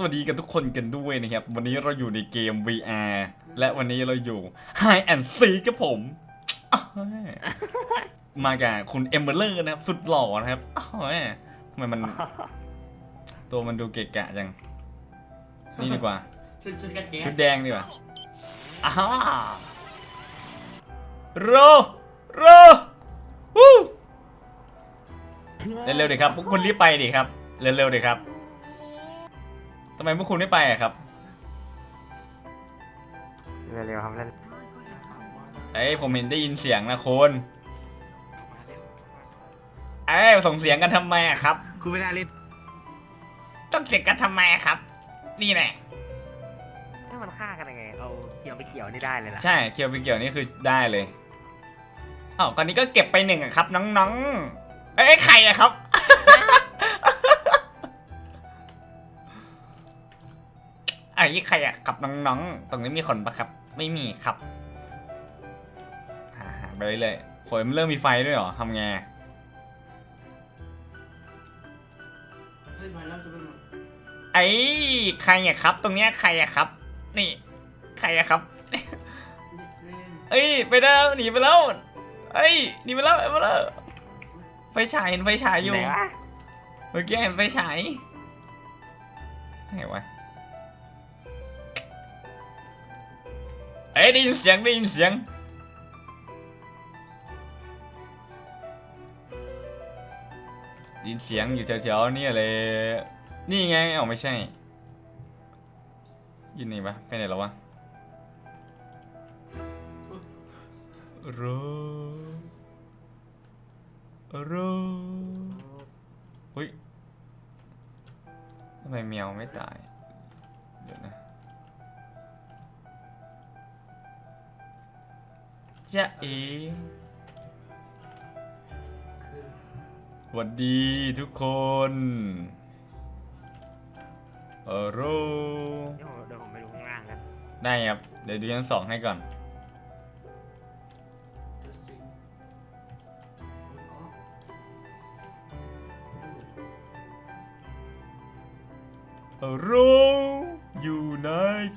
สวัสดีกันทุกคนกันด้วยนะครับ วันนี้เราอยู่ในเกม VR และวันนี้เราอยู่ High and Seek กับผมอ้าวมากับคุณเอมเบอร์เลอร์นะครับ สุดหล่อนะครับทำไมมัน ตัวมันดูเกะกะจัง นี่ดีกว่า ชุดชุดกันแก๊สชุดแดงดีกว่าอ้าโรโรวู้เร็วๆดิครับพวกคุณรีบไปดิครับ เร็วๆดิครับ ทำไมพวกคุณไม่ไปอะครับเร็วๆครับเล่นเอ้ยผมเห็นได้ยินเสียงนะคุณเอ้ยส่งเสียงกันทำไมอะครับกูไม่ได้เล่นต้องเสียงกันทำไมอะครับ นี่แน่ให้มันฆ่ากันยังไง เอาเคียวไปเกี่ยวนี่ได้เลยล่ะ ใช่เคียวเป็นเกี่ยวนี่คือได้เลยอ้าวตอนนี้ก็เก็บไปหนึ่งอะครับ น้องๆเอ้ยใครอะครับ ไอ้นี่ใครอะครับน้องๆ ตรงนี้มีคนปะครับ ไม่มีครับหาหาไปเรื่อยๆโหยมันเริ่มมีไฟด้วยเหรอทำไงเฮ้ยมาแล้วจะเป็นไอ้ใครอะครับ ตรงเนี้ยใครอะครับ นี่ ใครอะครับเล่นเอ้ยไปแล้วหนีไปแล้ว เอ้ยหนีไปแล้วไปแล้วไฟฉายเห็นไฟฉายอยู่ไหนวะเมื่อกี้เห็นไฟฉายไหนวะ เอ้ยได้ยินเสียงได้ยินเสียง ได้ยินเสียงอยู่แถวๆเนี่ยเลย นี่ไงเอ้าไม่ใช่อยินนี่ปะไปไหนแล้ววะโรโรเฮ้ยทำไมแมวไม่ตาย เดี๋ยวนะ จ๊ะเอคือสวัสดีทุกคนเออโรเดี๋ยวผมเดี๋ยวผมไปดูข้างล่างกันได้ครับ เดี๋ยวดูชั้นสองให้ก่อนจะสิงอ๋อเออโรอยู่ไหน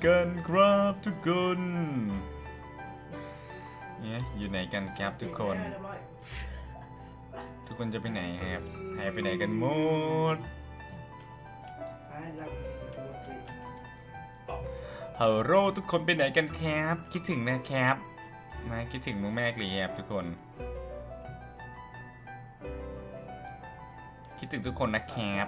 กันครับทุกคนเนี่ย อยู่ไหนกันครับทุกคนเรียบร้อยทุกคนจะไปไหนครับหายไปไหนกันหมดไปเรามีสิบตัวติดฮัลโหลทุกคนไปไหนกันครับ คิดถึงนะครับมาคิดถึงมึงแม่กลีครับทุกคน คิดถึงทุกคนนะครับ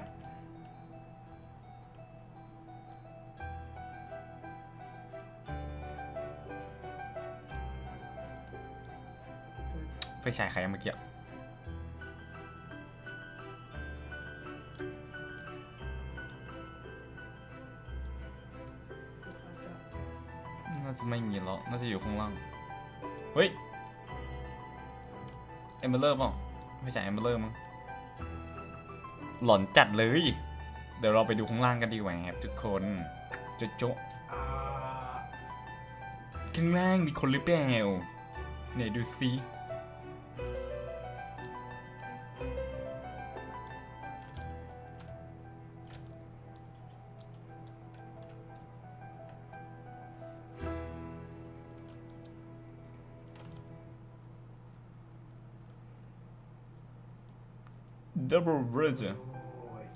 ไฟฉายใครเมื่อกี้น่าจะไม่มีแล้วน่าจะอยู่ข้างล่าง เฮ้ย เอมเบอร์เลอร์เปล่าไม่ใช่เอมเบอร์เลอร์มั้ง หลอนจัดเลย เดี๋ยวเราไปดูข้างล่างกันดีกว่าครับทุกคนโจะโจะอ่าข้างล่างมีคนหรือเปล่าไหนดูสิ ดับเบิลเบรเจอร์โอ้ย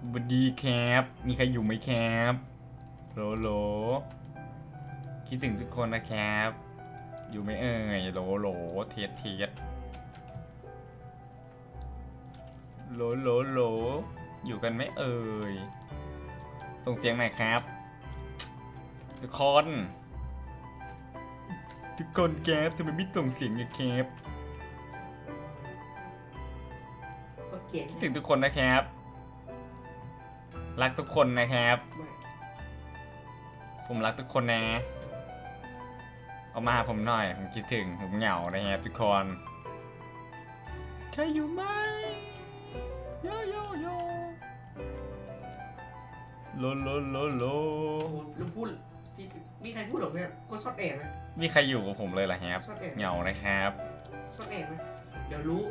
สวัสดีแครับมีใครอยู่ไหมแครับโหลโหลคิดถึงทุกคนนะแครับอยู่ไหมเอ่ยโหลโหลเทียดเทียดโหลโหลโหลอยู่กันไหมเอ่ย ส่งเสียงหน่อยครับ ทุกคน ทุกคนแก๊บทำไมไม่ส่งเสียงเนี่ยแก๊บก็เกลียดคิดถึงทุกคนนะครับ รักทุกคนนะครับไม่ผมรักทุกคนนะ เอามาหาผมหน่อย ผมคิดถึง ผมเหงานะครับทุกคน ใครอยู่ไหม โลโลโลโล โอ้โหแล้วพูดพี่มีใครพูดหรอเนี่ยก็ซอดแอบไหมมีใครอยู่กับผมเลยเหรอครับซ่อนแอบเหงานะครับซ่อนแอบไหมเดี๋ยวรู้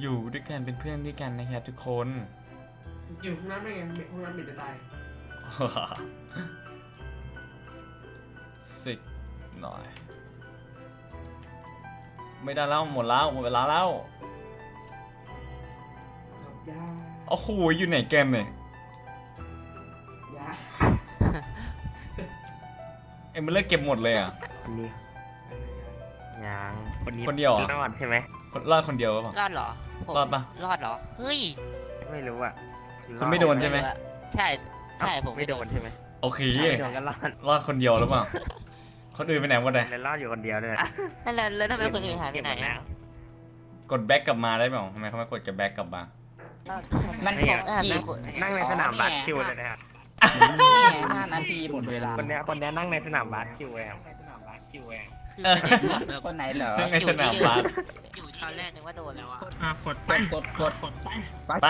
อยู่ด้วยกันเป็นเพื่อนด้วยกันนะครับทุกคน อยู่ห้องน้ำได้ไงห้องน้ำเด็ดจะตายสิกหน่อย ไม่ได้แล้วหมดแล้วหมดเวลาแล้วครับยาโอ้โหอยู่ไหนกันเนี่ยย เอ็มเบอร์เก็บหมดเลยอะคนนี้อะไรยายังคนนี้คนเดียวเหรอ รอดใช่ไหมคนรอดคนเดียวหรือเปล่ารอดเหรอผมรอดปะ รอดเหรอ เฮ้ยไม่รู้อะคุณไม่โดนใช่ไหม ใช่ใช่ผมไม่โดนใช่ไหมโอเคไม่โดนก็รอดรอดคนเดียวหรือเปล่าคนอื่นไปไหนหมดเลยเลยรอดอยู่คนเดียวเลย นั่นแหละแล้วทำไมคนอื่นหายไปไหนเก็บมดอะแล้วกดแบ็กกลับมาได้เปล่าทำไมเขาไม่กดกับแบ็กกลับมา มันนี่ไงหกอะทีนั่งนั่งในสนามบาสคิวเลยนะครับนี่ไง ห้านาทีหมดเวลาคนเนี้ยคนเนี้ยนั่งในสนามบาสคิวเลยครับสนามบาสคิวเองคือประเด็นแบบคนไหนเหรอเรื่องในสนามบาสอยู่ตอนแรกนึกว่าโดนแล้วอะอะกดกดกดกดกดไป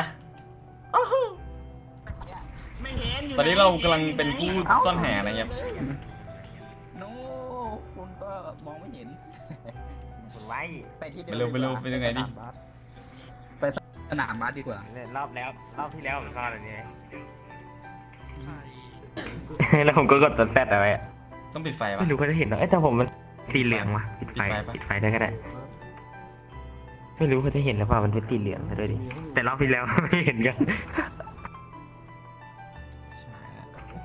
ตอนนี้เรากำลังเป็นผู้ซ่อนหานะครับโน้คุณก็มองไม่เห็นกดไว้ไปที่ไปเร็วไปเร็วไปยังไงดิไปสนามบาสดีกว่าเนี่ยรอบแล้วรอบที่แล้วผมรอดอันนี้ แล้วผมก็กดตัวแซดเอาไว้อะต้องปิดไฟปะ ไม่รู้เขาจะเห็นเหรอเอ้ยแต่ผมมันสีเหลืองว่ะปิดไฟปิดไฟปะ ปิดไฟได้ก็ได้ไม่รู้เขาจะเห็นหรือเปล่ามันเป็นสีเหลืองซะด้วยดิแต่รอบที่แล้ว ไม่เห็นกัน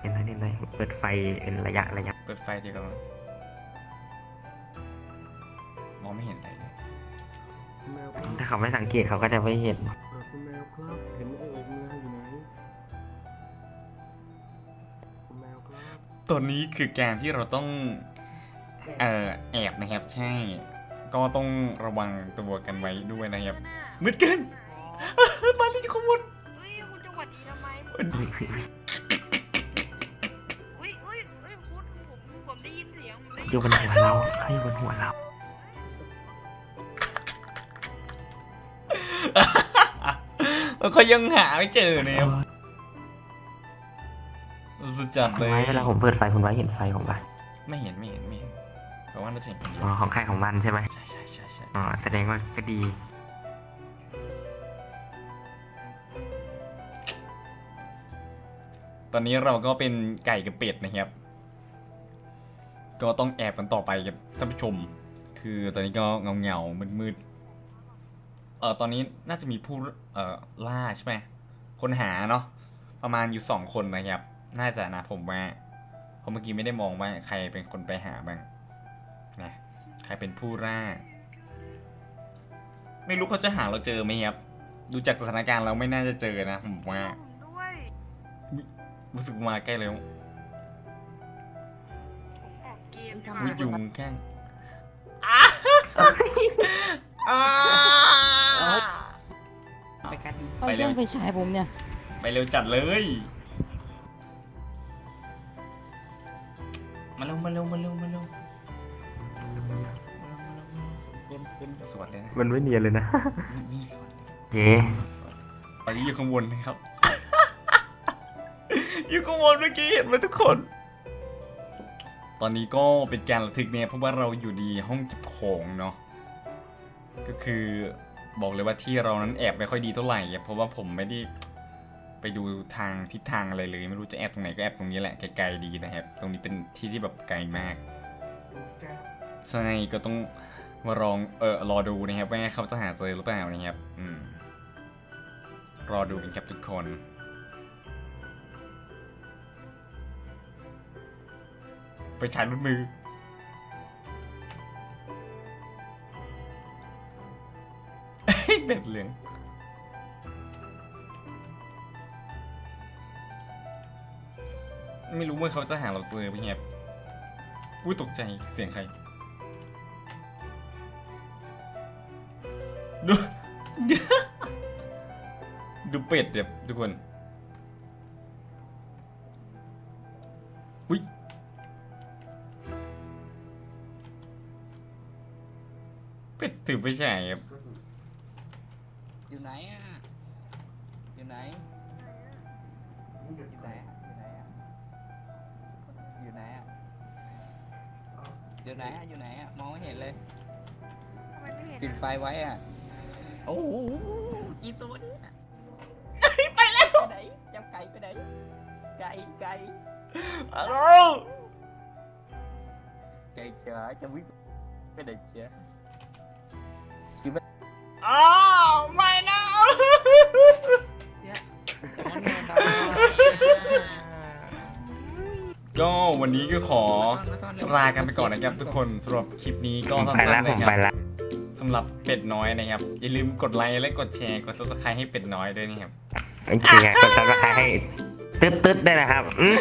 เห็นไหมเห็นไหมเปิดไฟเป็นระยะระยะเปิดไฟดีกว่อนมองไม่เห็นอะไรเลยแมวครับถ้าเขาไม่สังเกตเขาก็จะไม่เห็นอ่าคุณแมวครับ เห็นเอ่ยแมวอยู่ไหน ตัวนี้คือการที่เราต้องเอ่อแอบนะครับ ใช่ ก็ต้องระวังตัวกันไว้ด้วยนะครับมืดเกิน มาที่ขโมยเฮ้ยคุณจะหวัดดีทำไมผมอุ๊ยอุ๊ยอุ้ยอุ้ยอุ้ยคุณผมผมได้ยินเสียงผมได้อยินยู่บนหัวเราเขาอยู่บนหัวเรา แล้วเขายังหาไม่เจอเนี่ยครับ สุดจัดคุเลณยไว้เวลาผมเปิดไฟคุณไว้เห็นไฟผมปะไม่เห็นไม่เห็นไม่เห็นเพราะว่าน่าจะเห็นคนเดียวอ๋อของใครของมันใช่ไหมใช่ใช่ใช่ใช่อ๋อแสดงว่าก็ดีตอนนี้เราก็เป็นไก่กับเป็ดนะครับ ก็ต้องแอบกันต่อไปครับท่านผู้ชม คือตอนนี้ก็เงาเงามืดมืดๆเออตอนนี้น่าจะมีผู้เอ่อล่าใช่ไหมคนหาเนาะประมาณอยู่สองคนนะครับ น่าจะนะผมว่าเพราะเมื่อกี้ไม่ได้มองว่าใครเป็นคนไปหาบ้างนะใครเป็นผู้ล่า ไม่รู้เขาจะหาเราเจอไหมครับ ดูจากสถานการณ์เราไม่น่าจะเจอนะ ผมว่าผมด้วยรู้สึกมาใกล้แล้วผมออกเกมมียุงแกล้งอ้าไปกันเอาไปเร็เรื่วองไปฉายผมเนี่ย ไปเร็วจัดเลย มาเร็วมาเร็วมาเร็วมาเร็วเต็มเต็มสวัสดีนะมันไม่เนียนเลยนะนี่สวัสดีเย้ตอนนี้อยู่ข้างบนนะครับ อยู่ข้างบนเมื่อกี้เห็นไหมทุกคน ตอนนี้ก็เป็นการระทึกเนี่ยเพราะว่าเราอยู่ดีห้องเก็บของเนาะก็คือบอกเลยว่าที่เรานั้นแอบไม่ค่อยดีเท่าไหร่อะเพราะว่าผมไม่ได้ไป ดูทางทิศทางอะไรเลย ไม่รู้จะแอบตรงไหนก็แอบตรงนี้แหละไกลๆดีนะครับ ตรงนี้เป็นที่ที่แบบไกลมากดูแกใช่ก็ต้องมารองเออรอดูนะครับว่าเขาจะหาเจอหรือเปล่านะครับ อืม รอดูกันครับทุกคนไปฉายบนมือเบ็ดเหลือง ไม่รู้ว่าเขาจะหาเราเจอไหมครับอุ้ยตกใจเสียงใครดู ดูเป็ดเดี๋ยวทุกคนอุ้ยเป็ดถือไปใช่ครับอยู่ไหนอะอยู่ไหนนี่เดี๋ยวอยู่ไหน อะอยู่ไหนอะอยู่ไหนอะเอาออยู่ไหนอะอยู่ไหนอะมองไม่เห็นเลยทำไมไม่เห็นปิดอะไฟไว้อะโอ้โหกี่ตัวเนี่ยไปแล้วไปไหนจับไก่ไปไหนไก่ไก่อ้าวไก่จ๋าจะวิ่งไปไหนเชียอ้าวไม่ ก็วันนี้ก็ขอลากันไปก่อนนะครับ ทุกคนสำหรับคลิปนี้ก็ผมสั้ไปละนๆผนะมคไปรับละสำหรับเป็ดน้อยนะครับ อย่าลืมกดไลค์และกดแชร์กด subscribe ให้เป็ดน้อยด้วยนะครับโอเคครับกดซับสไครต์ให้ตึ๊ดๆได้นะครับอืม